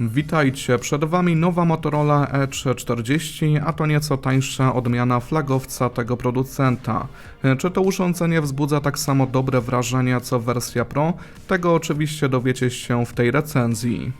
Witajcie, przed Wami nowa Motorola E340, a to nieco tańsza odmiana flagowca tego producenta. E, Czy to urządzenie wzbudza tak samo dobre wrażenia co wersja Pro? Tego oczywiście dowiecie się w tej recenzji.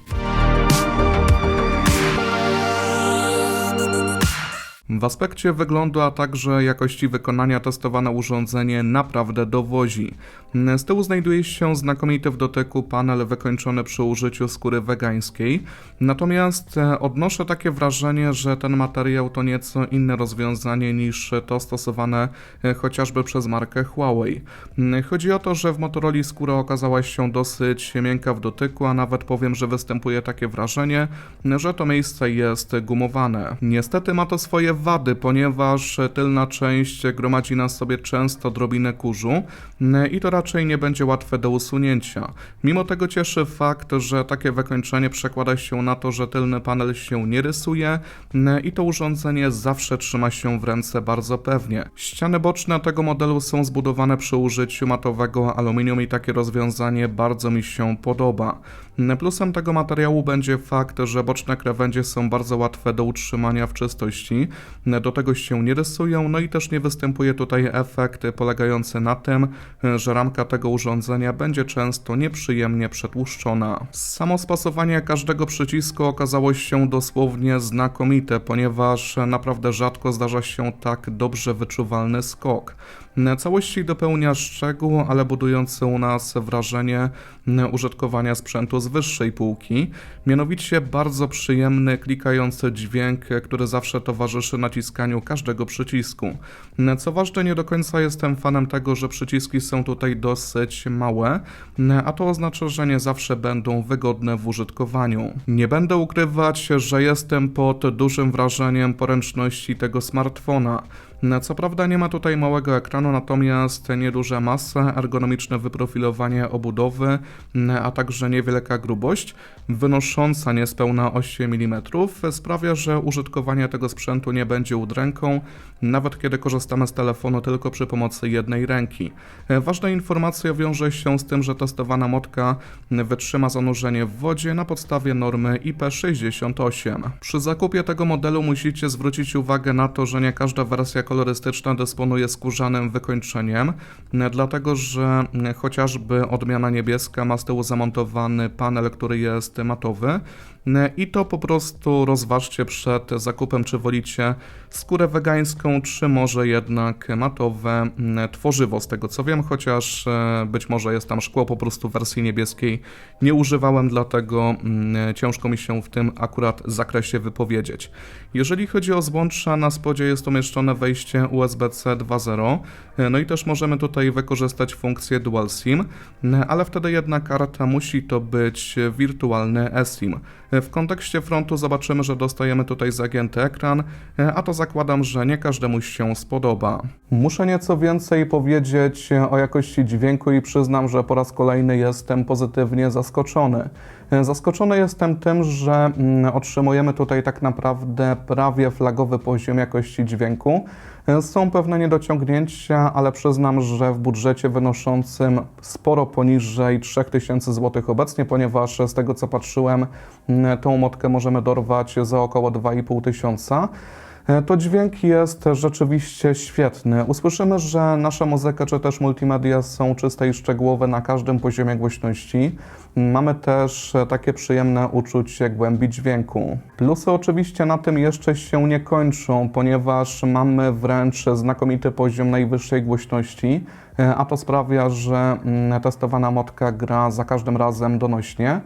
W aspekcie wyglądu, a także jakości wykonania testowane urządzenie naprawdę dowozi. Z tyłu znajduje się znakomity w dotyku panel wykończony przy użyciu skóry wegańskiej, natomiast e, odnoszę takie wrażenie, że ten materiał to nieco inne rozwiązanie niż to stosowane e, chociażby przez markę Huawei. Mm, Chodzi o to, że w Motorola skóra okazała się dosyć miękka w dotyku, a nawet powiem, że występuje takie wrażenie, że to miejsce jest gumowane. Niestety ma to swoje wady, ponieważ tylna część gromadzi na sobie często drobinę kurzu mm, i to raczej nie będzie łatwe do usunięcia. Mimo tego cieszy fakt, że takie wykończenie przekłada się na to, że tylny panel się nie rysuje mm, i to urządzenie zawsze trzyma się w ręce bardzo pewnie. Ściany boczne tego modelu są zbudowane przy użyciu matowego aluminium i takie rozwiązanie bardzo mi się podoba. Plusem tego materiału będzie fakt, że boczne krawędzie są bardzo łatwe do utrzymania w czystości, do tego się nie rysują, no i też nie występuje tutaj efekt polegający na tym, że ramka tego urządzenia będzie często nieprzyjemnie przetłuszczona. Samo spasowanie każdego przycisku okazało się dosłownie znakomite, ponieważ naprawdę rzadko zdarza się tak dobrze wyczuwalny skok. Całości dopełnia szczegół, ale budujący u nas wrażenie użytkowania sprzętu z wyższej półki. Mianowicie bardzo przyjemny, klikający dźwięk, który zawsze towarzyszy naciskaniu każdego przycisku. Co ważne, nie do końca jestem fanem tego, że przyciski są tutaj dosyć małe, a to oznacza, że nie zawsze będą wygodne w użytkowaniu. Nie będę ukrywać, że jestem pod dużym wrażeniem poręczności tego smartfona. Co prawda nie ma tutaj małego ekranu, natomiast nieduża masa, ergonomiczne wyprofilowanie obudowy, a także niewielka grubość, wynosząca niespełna 8 mm, sprawia, że użytkowanie tego sprzętu nie będzie udręką, nawet kiedy korzystamy z telefonu tylko przy pomocy jednej ręki. Ważna informacja wiąże się z tym, że testowana motka wytrzyma zanurzenie w wodzie na podstawie normy IP68. Przy zakupie tego modelu musicie zwrócić uwagę na to, że nie każda wersja kolorystyczna dysponuje skórzanym wykończeniem, dlatego że chociażby odmiana niebieska ma z tyłu zamontowany panel, który jest matowy i to po prostu rozważcie przed zakupem, czy wolicie skórę wegańską, czy może jednak matowe tworzywo, z tego co wiem, chociaż e, być może jest tam szkło po prostu w wersji niebieskiej. Nie używałem, dlatego mm, ciężko mi się w tym akurat zakresie wypowiedzieć. Jeżeli chodzi o złącza, na spodzie jest umieszczone wejście USB-C 2.0, e, no i też możemy tutaj wykorzystać funkcję Dual SIM, e, ale wtedy jedna karta musi to być wirtualny eSIM. W kontekście frontu zobaczymy, że dostajemy tutaj zagięty ekran, a to zakładam, że nie każdemu się spodoba. Muszę nieco więcej powiedzieć o jakości dźwięku i przyznam, że po raz kolejny jestem pozytywnie zaskoczony. Zaskoczony jestem tym, że mm, otrzymujemy tutaj tak naprawdę prawie flagowy poziom jakości dźwięku. Są pewne niedociągnięcia, ale przyznam, że w budżecie wynoszącym sporo poniżej 3000 zł obecnie, ponieważ z tego co patrzyłem, tą motkę możemy dorwać za około 2500 tysiąca. To dźwięk jest rzeczywiście świetny. Usłyszymy, że nasza muzyka czy też multimedia są czyste i szczegółowe na każdym poziomie głośności. Mamy też takie przyjemne uczucie głębi dźwięku. Plusy oczywiście na tym jeszcze się nie kończą, ponieważ mamy wręcz znakomity poziom najwyższej głośności, a to sprawia, że mm, testowana motka gra za każdym razem donośnie.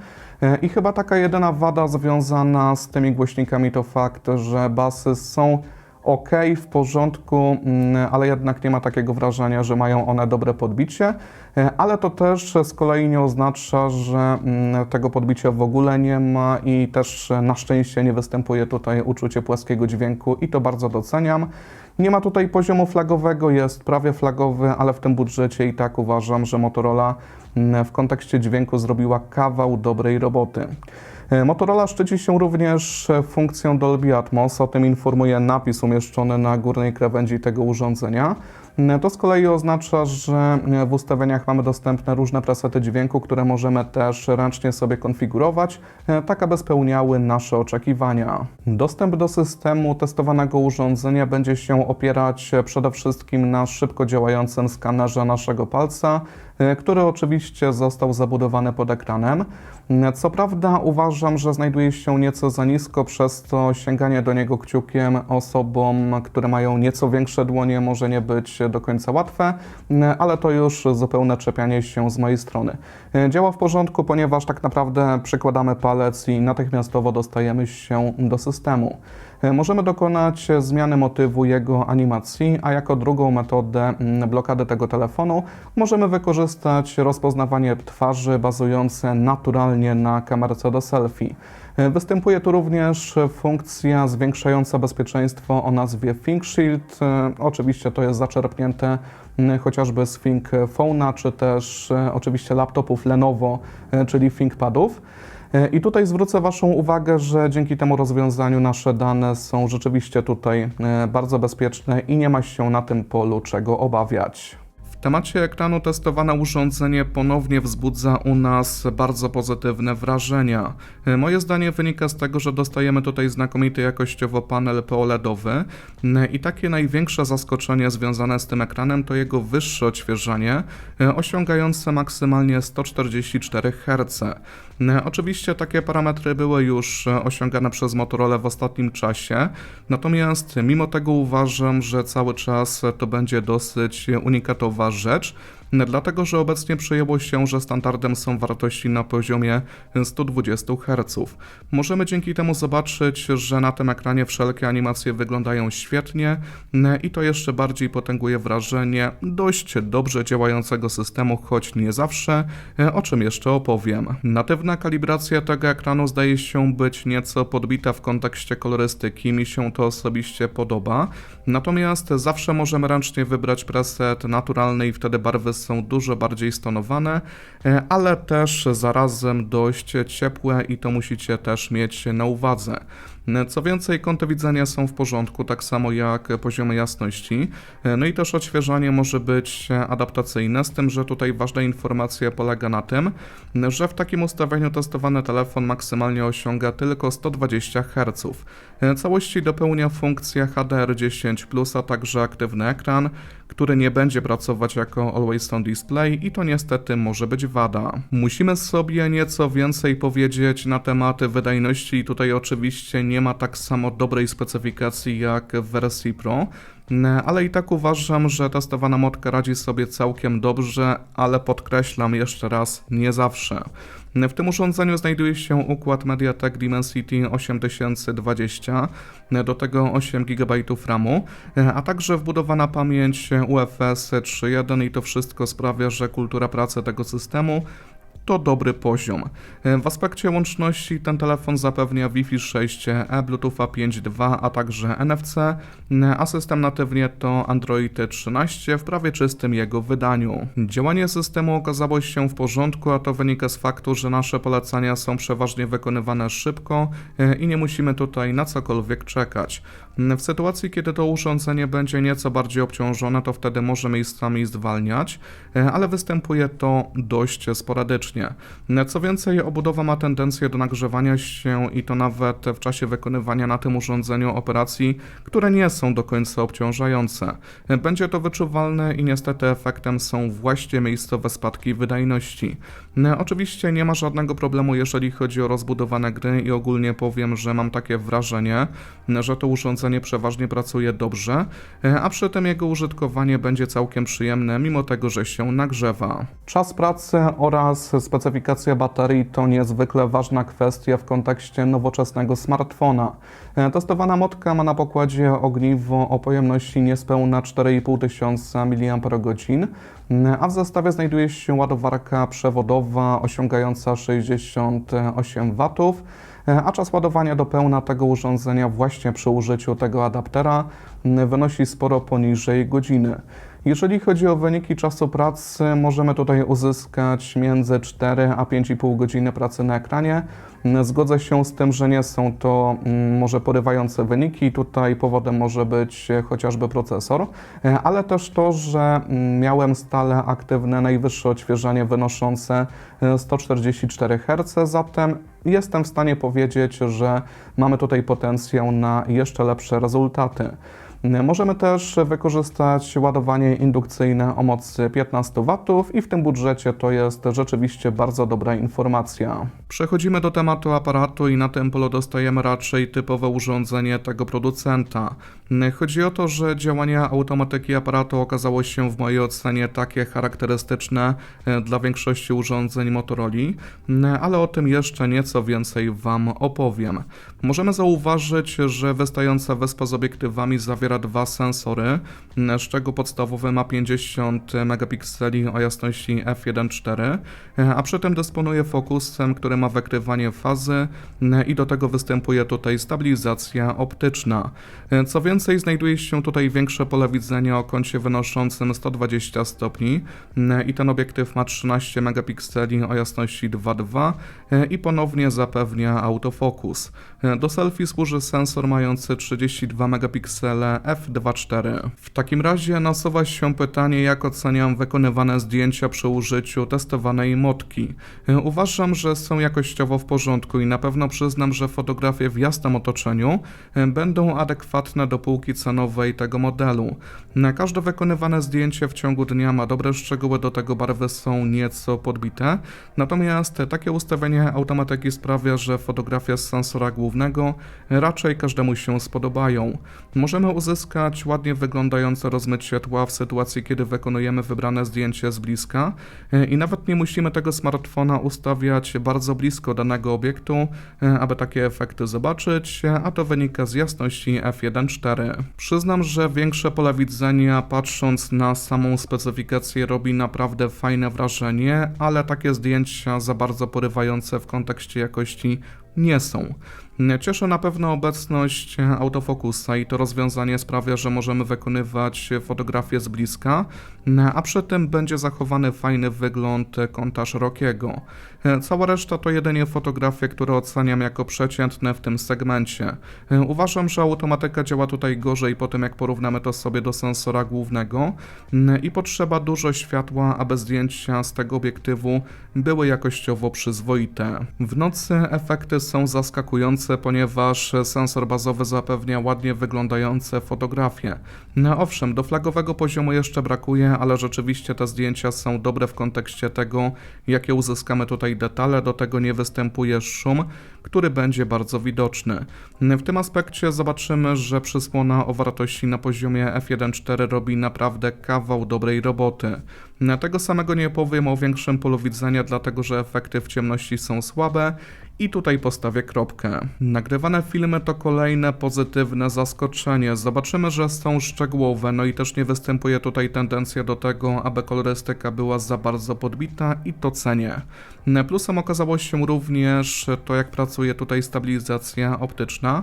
I chyba taka jedyna wada związana z tymi głośnikami to fakt, że basy są ok, w porządku, mm, ale jednak nie ma takiego wrażenia, że mają one dobre podbicie. Ale to też z kolei nie oznacza, że mm, tego podbicia w ogóle nie ma i też na szczęście nie występuje tutaj uczucie płaskiego dźwięku i to bardzo doceniam. Nie ma tutaj poziomu flagowego, jest prawie flagowy, ale w tym budżecie i tak uważam, że Motorola mm, w kontekście dźwięku zrobiła kawał dobrej roboty. E, Motorola szczyci się również funkcją Dolby Atmos, o tym informuje napis umieszczony na górnej krawędzi tego urządzenia. To z kolei oznacza, że w ustawieniach mamy dostępne różne presety dźwięku, które możemy też ręcznie sobie konfigurować, tak aby spełniały nasze oczekiwania. Dostęp do systemu testowanego urządzenia będzie się opierać przede wszystkim na szybko działającym skanerze naszego palca, który oczywiście został zabudowany pod ekranem. Co prawda uważam, że znajduje się nieco za nisko, przez to sięganie do niego kciukiem osobom, które mają nieco większe dłonie może nie być do końca łatwe, ale to już zupełne czepianie się z mojej strony. Działa w porządku, ponieważ tak naprawdę przykładamy palec i natychmiastowo dostajemy się do systemu. Możemy dokonać zmiany motywu jego animacji, a jako drugą metodę blokady tego telefonu możemy wykorzystać rozpoznawanie twarzy bazujące naturalnie na kamerce do selfie. Występuje tu również funkcja zwiększająca bezpieczeństwo o nazwie Think Shield. Oczywiście to jest zaczerpnięte chociażby z Think Phone'a, czy też oczywiście laptopów Lenovo, czyli ThinkPadów. I tutaj zwrócę Waszą uwagę, że dzięki temu rozwiązaniu nasze dane są rzeczywiście tutaj bardzo bezpieczne i nie ma się na tym polu czego obawiać temacie ekranu testowane urządzenie ponownie wzbudza u nas bardzo pozytywne wrażenia. Moje zdanie wynika z tego, że dostajemy tutaj znakomity jakościowo panel POLEDowy i takie największe zaskoczenie związane z tym ekranem to jego wyższe odświeżanie, osiągające maksymalnie 144 Hz. Oczywiście takie parametry były już osiągane przez Motorola w ostatnim czasie, natomiast mimo tego uważam, że cały czas to będzie dosyć unikatowa rzecz, dlatego że obecnie przyjęło się, że standardem są wartości na poziomie 120 Hz. Możemy dzięki temu zobaczyć, że na tym ekranie wszelkie animacje wyglądają świetnie i to jeszcze bardziej potęguje wrażenie dość dobrze działającego systemu, choć nie zawsze, o czym jeszcze opowiem. Natywna kalibracja tego ekranu zdaje się być nieco podbita w kontekście kolorystyki, mi się to osobiście podoba, natomiast zawsze możemy ręcznie wybrać preset naturalny i wtedy barwy są dużo bardziej stonowane, e, ale też zarazem dość ciepłe i to musicie też mieć na uwadze. Co więcej, kąty widzenia są w porządku, tak samo jak poziomy jasności. No i też odświeżanie może być adaptacyjne, z tym, że tutaj ważna informacja polega na tym, że w takim ustawieniu testowany telefon maksymalnie osiąga tylko 120 Hz. Całości dopełnia funkcja HDR10+, a także aktywny ekran, który nie będzie pracować jako Always On Display i to niestety może być wada. Musimy sobie nieco więcej powiedzieć na tematy wydajności i tutaj oczywiście nie ma tak samo dobrej specyfikacji jak w wersji Pro, ale i tak uważam, że testowana modka radzi sobie całkiem dobrze, ale podkreślam jeszcze raz, nie zawsze. W tym urządzeniu znajduje się układ MediaTek Dimensity 8020, do tego 8 GB RAMu, a także wbudowana pamięć UFS 3.1 i to wszystko sprawia, że kultura pracy tego systemu to dobry poziom. W aspekcie łączności ten telefon zapewnia Wi-Fi 6E, Bluetooth 5.2, a także NFC, a system natywnie to Android 13 w prawie czystym jego wydaniu. Działanie systemu okazało się w porządku, a to wynika z faktu, że nasze polecenia są przeważnie wykonywane szybko i nie musimy tutaj na cokolwiek czekać. W sytuacji, kiedy to urządzenie będzie nieco bardziej obciążone, to wtedy może miejscami zwalniać, ale występuje to dość sporadycznie. Co więcej, obudowa ma tendencję do nagrzewania się i to nawet w czasie wykonywania na tym urządzeniu operacji, które nie są do końca obciążające. Będzie to wyczuwalne i niestety efektem są właśnie miejscowe spadki wydajności. Oczywiście nie ma żadnego problemu, jeżeli chodzi o rozbudowane gry i ogólnie powiem, że mam takie wrażenie, że to urządzenie przeważnie pracuje dobrze, a przy tym jego użytkowanie będzie całkiem przyjemne, mimo tego, że się nagrzewa. Czas pracy oraz specyfikacja baterii to niezwykle ważna kwestia w kontekście nowoczesnego smartfona. Testowana modka ma na pokładzie ogniwo o pojemności niespełna 4500 mAh, a w zestawie znajduje się ładowarka przewodowa osiągająca 68 W, a czas ładowania do pełna tego urządzenia właśnie przy użyciu tego adaptera wynosi sporo poniżej godziny. Jeżeli chodzi o wyniki czasu pracy, możemy tutaj uzyskać między 4 a 5,5 godziny pracy na ekranie. Zgodzę się z tym, że nie są to mm, może porywające wyniki. Tutaj powodem może być e, chociażby procesor, e, ale też to, że mm, miałem stale aktywne najwyższe odświeżanie wynoszące e, 144 Hz, zatem jestem w stanie powiedzieć, że mamy tutaj potencjał na jeszcze lepsze rezultaty. Możemy też wykorzystać ładowanie indukcyjne o mocy 15 W i w tym budżecie to jest rzeczywiście bardzo dobra informacja. Przechodzimy do tematu aparatu i na tym polu dostajemy raczej typowe urządzenie tego producenta. Chodzi o to, że działanie automatyki aparatu okazało się w mojej ocenie takie charakterystyczne e, dla większości urządzeń Motorola, ale o tym jeszcze nieco więcej Wam opowiem. Możemy zauważyć, że wystająca wyspa z obiektywami zawiera dwa sensory, z czego podstawowy ma 50 megapikseli o jasności f1.4, a przy tym dysponuje fokusem, który ma wykrywanie fazy i do tego występuje tutaj stabilizacja optyczna. Co więcej, znajduje się tutaj większe pole widzenia o kącie wynoszącym 120 stopni i ten obiektyw ma 13 megapikseli o jasności 2.2 i ponownie zapewnia autofokus. Do selfie służy sensor mający 32 megapiksele f2.4. W takim razie nasuwa się pytanie, jak oceniam wykonywane zdjęcia przy użyciu testowanej motki. Uważam, że są jakościowo w porządku i na pewno przyznam, że fotografie w jasnym otoczeniu będą adekwatne do półki cenowej tego modelu. Każde wykonywane zdjęcie w ciągu dnia ma dobre szczegóły, do tego barwy są nieco podbite, natomiast takie ustawienie automatyki sprawia, że fotografia z sensora głównego raczej każdemu się spodobają. Możemy uzyskać ładnie wyglądające rozmycie tła w sytuacji, kiedy wykonujemy wybrane zdjęcie z bliska e, i nawet nie musimy tego smartfona ustawiać bardzo blisko danego obiektu, e, aby takie efekty zobaczyć, a to wynika z jasności f1.4. Przyznam, że większe pole widzenia patrząc na samą specyfikację robi naprawdę fajne wrażenie, ale takie zdjęcia za bardzo porywające w kontekście jakości nie są. Cieszy na pewno obecność autofokusa i to rozwiązanie sprawia, że możemy wykonywać fotografię z bliska, a przy tym będzie zachowany fajny wygląd kąta szerokiego. Cała reszta to jedynie fotografie, które oceniam jako przeciętne w tym segmencie. Uważam, że automatyka działa tutaj gorzej po tym, jak porównamy to sobie do sensora głównego i potrzeba dużo światła, aby zdjęcia z tego obiektywu były jakościowo przyzwoite. W nocy efekty są zaskakujące, ponieważ sensor bazowy zapewnia ładnie wyglądające fotografie. Owszem, do flagowego poziomu jeszcze brakuje, ale rzeczywiście te zdjęcia są dobre w kontekście tego, jakie uzyskamy tutaj detale, do tego nie występuje szum, który będzie bardzo widoczny. W tym aspekcie zobaczymy, że przysłona o wartości na poziomie f1.4 robi naprawdę kawał dobrej roboty. Tego samego nie powiem o większym polu widzenia, dlatego że efekty w ciemności są słabe i tutaj postawię kropkę. Nagrywane filmy to kolejne pozytywne zaskoczenie. Zobaczymy, że są szczegółowe, no i też nie występuje tutaj tendencja do tego, aby kolorystyka była za bardzo podbita i to cenię. Plusem okazało się również to, jak pracuje tutaj stabilizacja optyczna,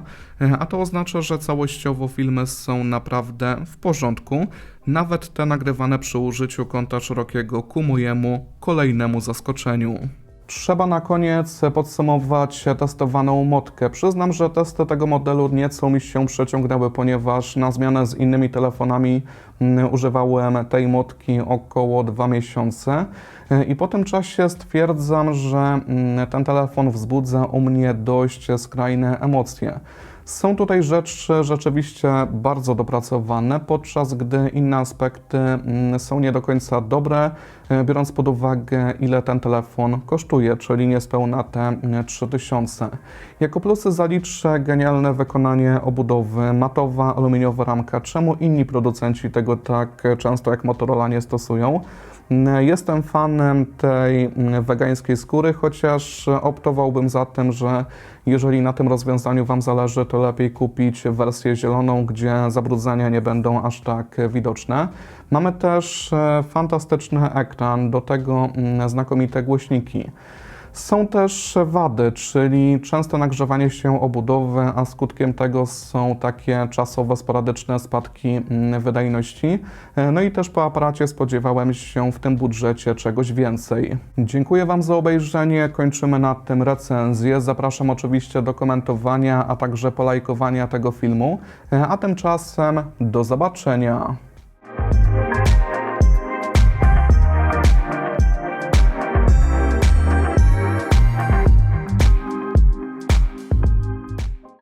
a to oznacza, że całościowo filmy są naprawdę w porządku. Nawet te nagrywane przy użyciu kąta szerokiego ku mojemu kolejnemu zaskoczeniu. Trzeba na koniec podsumować testowaną motkę. Przyznam, że testy tego modelu nieco mi się przeciągnęły, ponieważ na zmianę z innymi telefonami mm, używałem tej motki około 2 miesiące i po tym czasie stwierdzam, że mm, ten telefon wzbudza u mnie dość skrajne emocje. Są tutaj rzeczy rzeczywiście bardzo dopracowane, podczas gdy inne aspekty mm, są nie do końca dobre, biorąc pod uwagę, ile ten telefon kosztuje, czyli niespełna te 3000. Mm, jako plusy zaliczę genialne wykonanie obudowy, matowa, aluminiowa ramka. Czemu inni producenci tego tak często jak Motorola nie stosują? Mm, jestem fanem tej wegańskiej skóry, chociaż optowałbym za tym, że jeżeli na tym rozwiązaniu Wam zależy, to lepiej kupić wersję zieloną, gdzie zabrudzenia nie będą aż tak widoczne. Mamy też e, fantastyczny ekran, do tego mm, znakomite głośniki. Są też wady, czyli często nagrzewanie się obudowy, a skutkiem tego są takie czasowe, sporadyczne spadki mm, wydajności. E, No i też po aparacie spodziewałem się w tym budżecie czegoś więcej. Dziękuję Wam za obejrzenie. Kończymy na tym recenzję. Zapraszam oczywiście do komentowania, a także polajkowania tego filmu. E, A tymczasem do zobaczenia. Thank you.